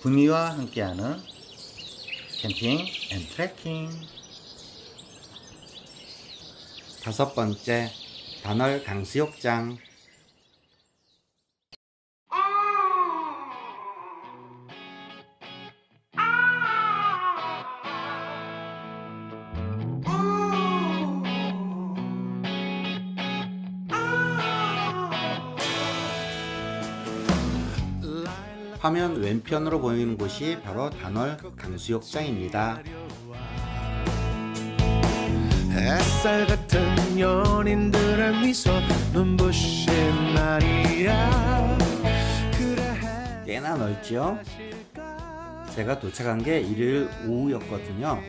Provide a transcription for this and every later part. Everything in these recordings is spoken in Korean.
구미와 함께하는 캠핑 앤 트레킹. 다섯 번째 단월 강수욕장 화면 왼편으로 보이는 곳이 바로 단월 강수욕장입니다. 햇살 같은 연인들의 미소 눈부신 날이야 그래 꽤나 넓죠? 제가 도착한 게 일요일 오후였거든요.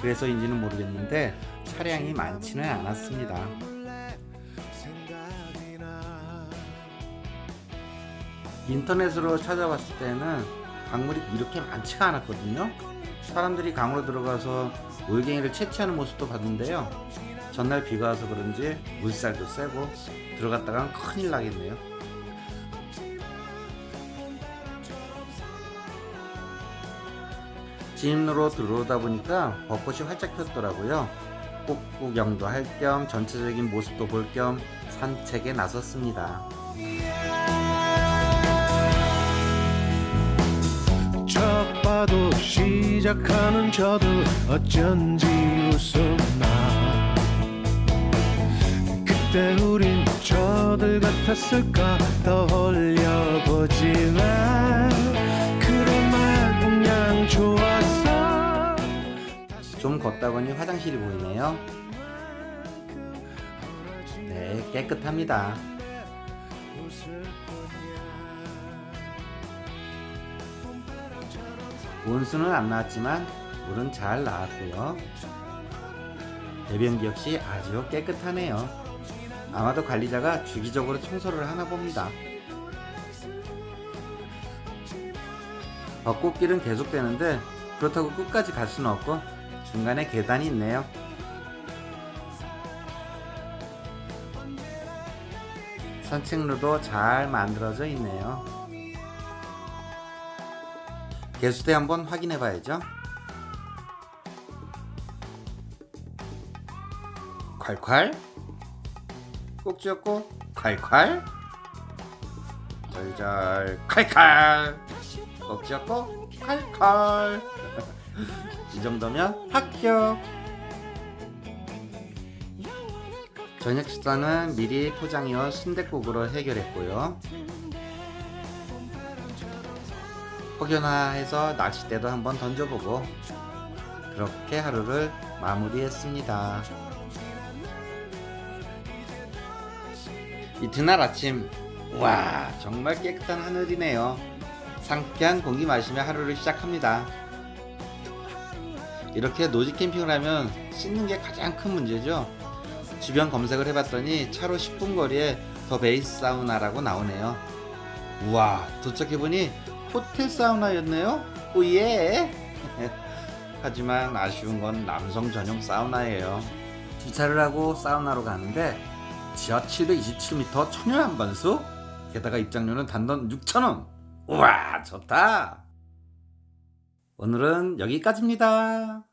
그래서인지는 모르겠는데 차량이 많지는 않았습니다. 인터넷으로 찾아봤을 때는 강물이 이렇게 많지가 않았거든요. 사람들이 강으로 들어가서 올갱이를 채취하는 모습도 봤는데요. 전날 비가 와서 그런지 물살도 세고 들어갔다간 큰일 나겠네요. 진입로로 들어오다 보니까 벚꽃이 활짝 폈더라고요. 꽃구경도 할 겸 전체적인 모습도 볼 겸 산책에 나섰습니다. 첫 봐도 시작하는 저도 어쩐지 웃었나 그때 우린 저들 같았을까 떠올려보지만 그런 마냥 좋았어 좀 걷다 보니 화장실이 보이네요. 네, 깨끗합니다. 온수는 안 나왔지만 물은 잘 나왔고요. 대변기 역시 아주 깨끗하네요. 아마도 관리자가 주기적으로 청소를 하나 봅니다. 벚꽃길은 계속되는데 그렇다고 끝까지 갈 수는 없고 중간에 계단이 있네요. 산책로도 잘 만들어져 있네요. 개수대 한번 확인해 봐야죠. 콸콸. 꼭 쥐었고 콸콸. 절절 콸콸. 꼭 쥐었고 콸콸. 이 정도면 합격 저녁 식사는 미리 포장해온 순댓국으로 해결했고요 혹여나 해서 낚싯대도 한번 던져보고 그렇게 하루를 마무리했습니다. 이튿날 아침 와 정말 깨끗한 하늘이네요. 상쾌한 공기 마시며 하루를 시작합니다. 이렇게 노지 캠핑을 하면 씻는 게 가장 큰 문제죠. 주변 검색을 해봤더니 차로 10분 거리에 더 베이스 사우나라고 나오네요. 우와 도착해보니 호텔 사우나였네요. 오예. 하지만 아쉬운 건 남성 전용 사우나예요. 주차를 하고 사우나로 가는데 지하 727m 천연 한반수 게다가 입장료는 단돈 6,000원. 우와 좋다. 오늘은 여기까지입니다.